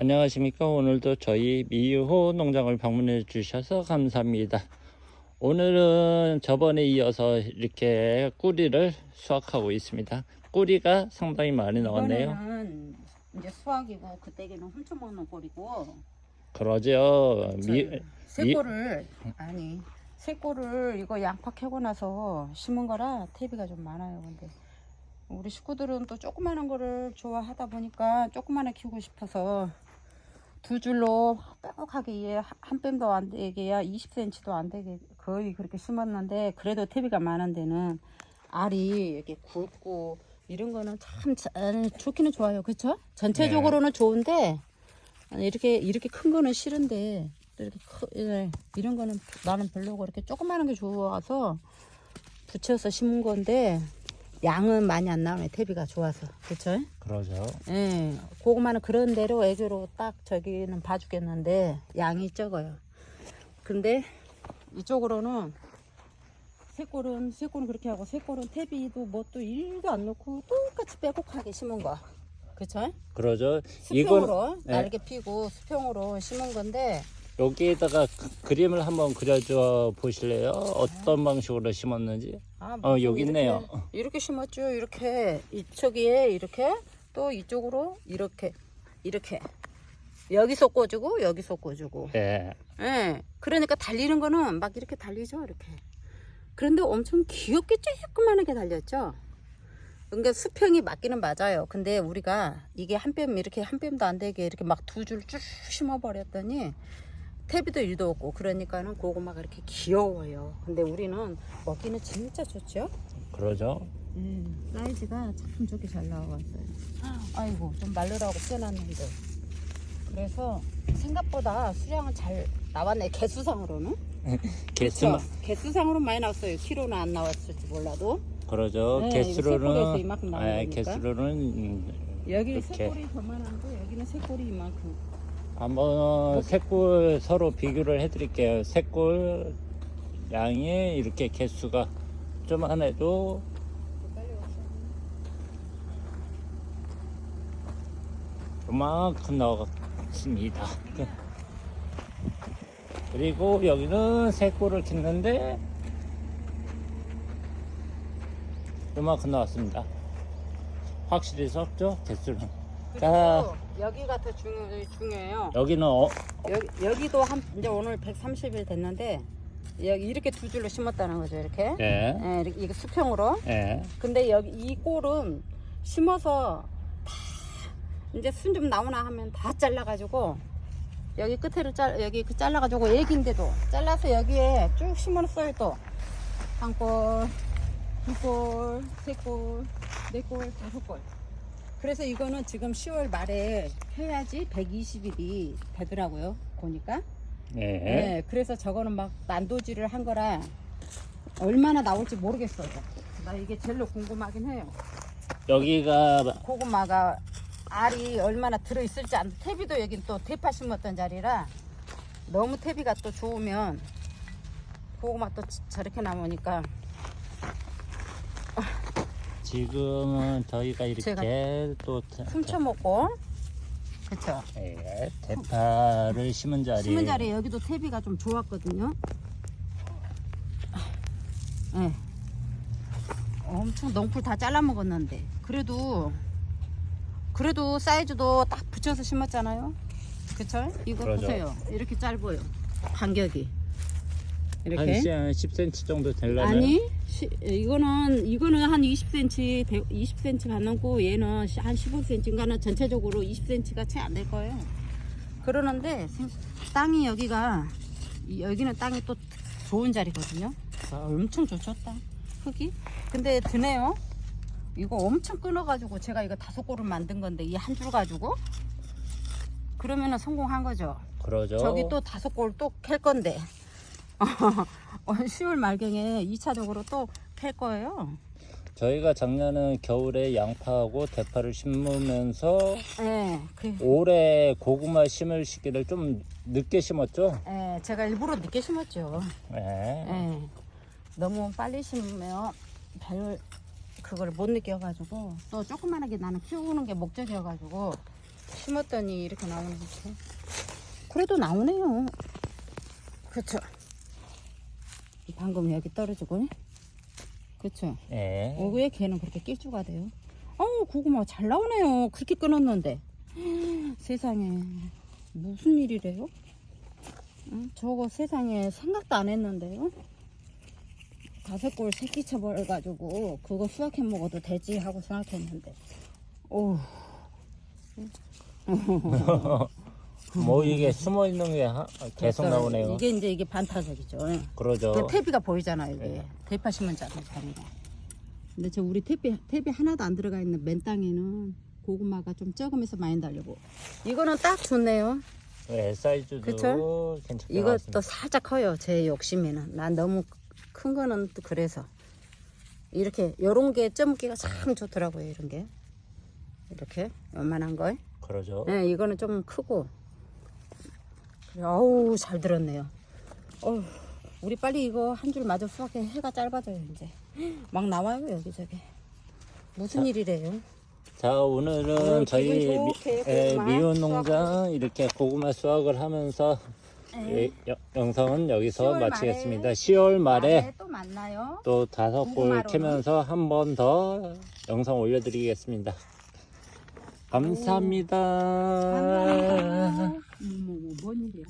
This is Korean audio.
안녕하십니까. 오늘도 저희 미호 농장을 방문해 주셔서 감사합니다. 오늘은 저번에 이어서 이렇게 꿀이를 수확하고 있습니다. 꿀이가 상당히 많이 나왔네요. 이제 수확이고 그때기는 훔쳐 먹는 꼴이고 그러죠. 미, 새꼴을 아니 새꼴을 이거 양파 캐고 나서 심은 거라 퇴비가 좀 많아요. 근데 우리 식구들은 또 조그마한 거를 좋아하다 보니까 조그마한 키우고 싶어서 두 줄로 빼곡하게 얘한 뺨도 안 되게야 20cm도 안 되게 거의 그렇게 심었는데 그래도 퇴비가 많은 데는 알이 이렇게 굵고 이런 거는 참 자- 좋기는 좋아요. 그렇죠? 전체적으로는 좋은데 아니, 이렇게 이렇게 큰 거는 싫은데 또 이렇게 크, 예, 이런 거는 나는 별로고 이렇게 조그마한 게 좋아서 붙여서 심은 건데 양은 많이 안 나오네 퇴비가 좋아서 그렇죠? 그러죠. 예, 고구마는 그런 대로 애교로 딱 저기는 봐주겠는데 양이 적어요. 근데 이쪽으로는 새꼴은 새꼴은 그렇게 하고 새꼴은 태비도 뭐 또 일도 안 넣고 똑같이 빼곡하게 심은 거. 그쵸? 그러죠. 수평으로 네. 날개 피고 수평으로 심은 건데 여기에다가 그- 그림을 한번 그려줘 보실래요? 어떤 방식으로 심었는지? 아, 어, 여기 이렇게- 있네요. 이렇게 심었죠. 이렇게 이쪽에 이렇게 또 이쪽으로 이렇게 이렇게 여기서 꽂고 여기서 꽂고 예. 예. 그러니까 달리는 거는 막 이렇게 달리죠, 이렇게. 그런데 엄청 귀엽게 조그만하게 달렸죠. 그러니까 수평이 맞기는 맞아요. 근데 우리가 이게 한 뼘 이렇게 한 뼘도 안 되게 이렇게 막 두 줄 쭉 심어 버렸더니 태비도 일도 없고 그러니까는 고구마가 이렇게 귀여워요. 근데 우리는 먹기는 진짜 좋죠. 그러죠. 음, 사이즈가 참 좋게 잘 나왔어요. 아이고 좀 말르라고 빼놨는데 그래서 생각보다 수량은 잘 나왔네 개수상으로는 그쵸? 개수상으로 많이 나왔어요 키로는 안 나왔을지 몰라도 그러죠. 네, 개수로는 이만큼 아, 나오니까. 개수로는 음, 여기 이렇게. 새골이 더 많은데 여기는 새골이 이만큼 한번 새골 서로 비교를 해드릴게요. 새골 양이 이렇게 개수가 좀 안 해도 요만큼 나왔습니다. 그리고 여기는 새골을 캤는데 요만큼 나왔습니다. 확실히 썩죠? 개수는. 자, 그리고 여기가 더 중요, 중요해요. 여기는 어, 여기, 여기도 한 이제 오늘 130일 됐는데 여기 이렇게 두 줄로 심었다는 거죠 이렇게? 예, 예, 이렇게, 이게 수평으로. 예. 근데 여기 이 꼴은 심어서 다 이제 순 좀 나오나 하면 다 잘라가지고 여기 끝에를 잘 여기 그 잘라가지고 애기인데도 잘라서 여기에 쭉 심어놨어요 또. 한 꼴, 두 꼴, 세 꼴, 네 꼴, 다섯 꼴. 그래서 이거는 지금 10월 말에 해야지 120일이 되더라고요. 보니까. 예. 네, 그래서 저거는 막 난도질을 한 거라 얼마나 나올지 모르겠어요. 나 이게 제일로 궁금하긴 해요. 여기가 고구마가 알이 얼마나 들어있을지 안 태비도 여긴 또 대파 심었던 자리라 너무 태비가 또 좋으면 고구마 또 지- 저렇게 나오니까 지금은 저희가 이렇게 또 태- 훔쳐 먹고 그쵸 예, 대파를 심은 자리. 심은 자리에 여기도 태비가 좀 좋았거든요 네. 엄청 넝풀 다 잘라 먹었는데 그래도 그래도 사이즈도 딱 붙여서 심었잖아요 그쵸? 이거 그러죠. 보세요 이렇게 짧아요 간격이 한 이렇게 10cm 정도 되려나요? 아니 시, 이거는 이거는 한 20cm 대- 20cm 안 넘고 얘는 시- 한 15cm인가는 전체적으로 20cm가 채 안 될 거예요. 그러는데 생- 땅이 여기가 이- 여기는 땅이 또 좋은 자리거든요. 아, 엄청 좋죠 땅 흙이. 근데 드네요. 이거 엄청 끊어가지고 제가 이거 다섯 골을 만든 건데 이 한 줄 가지고 그러면은 성공한 거죠. 그러죠. 저기 또 다섯 골 또 캘 건데 어, 10월 말경에 2차적으로 또캘 거예요. 저희가 작년은 겨울에 양파하고 대파를 심으면서 네, 그, 올해 고구마 심을 시기를 좀 늦게 심었죠. 예, 제가 일부러 늦게 심었죠. 예. 예, 너무 빨리 심으면 별 그걸 못 느껴가지고 또 조그만하게 나는 키우는 게 목적이어가지고 심었더니 이렇게 나오는 거죠. 그래도 나오네요. 그렇죠. 방금 여기 떨어지고. 그렇죠. 예. 어, 왜 걔는 그렇게 낄주가 돼요? 어우 고구마 잘 나오네요. 그렇게 끊었는데. 세상에 무슨 일이래요? 응? 저거 세상에 생각도 안 했는데요. 다섯 골 새끼 쳐버려가지고 그거 수확해 먹어도 되지 하고 생각했는데. 오. 뭐 이게 숨어 있는 게 하- 계속 나오네요. 이게 이제 이게 반타작이죠. 그러죠. 그 퇴비가 보이잖아요 이게 네. 대파 심은 자국입니다. 근데 저 우리 퇴비 퇴비 하나도 안 들어가 있는 맨 땅에는 고구마가 좀 적으면서 많이 달리고 이거는 딱 좋네요. 네, 사이즈도 그쵸? 괜찮게 이것도 나왔습니다. 살짝 커요 제 욕심에는 난 너무 큰 거는 또 그래서 이렇게 요런 게 점기가 참 좋더라고요 이런 게 이렇게 요만한 거. 그러죠. 네, 이거는 좀 크고. 어우, 잘 들었네요. 어우, 우리 빨리 이거 한 줄 마저 수확해. 해가 짧아져요, 이제. 막 나와요, 여기저기. 무슨 일이래요? 자 오늘은 오늘 저희 기분 미, 좋게 에, 고구마 미운 수확. 농장 이렇게 고구마 수확을 하면서 네. 이 여- 영상은 여기서 10월 마치겠습니다. 말에 10월 말에 또 만나요. 또 다섯 골 고구마로는? 캐면서 한 번 더 영상 올려드리겠습니다. 감사합니다. 감사합니다. 뭐, 뭐, 뭔 일이야?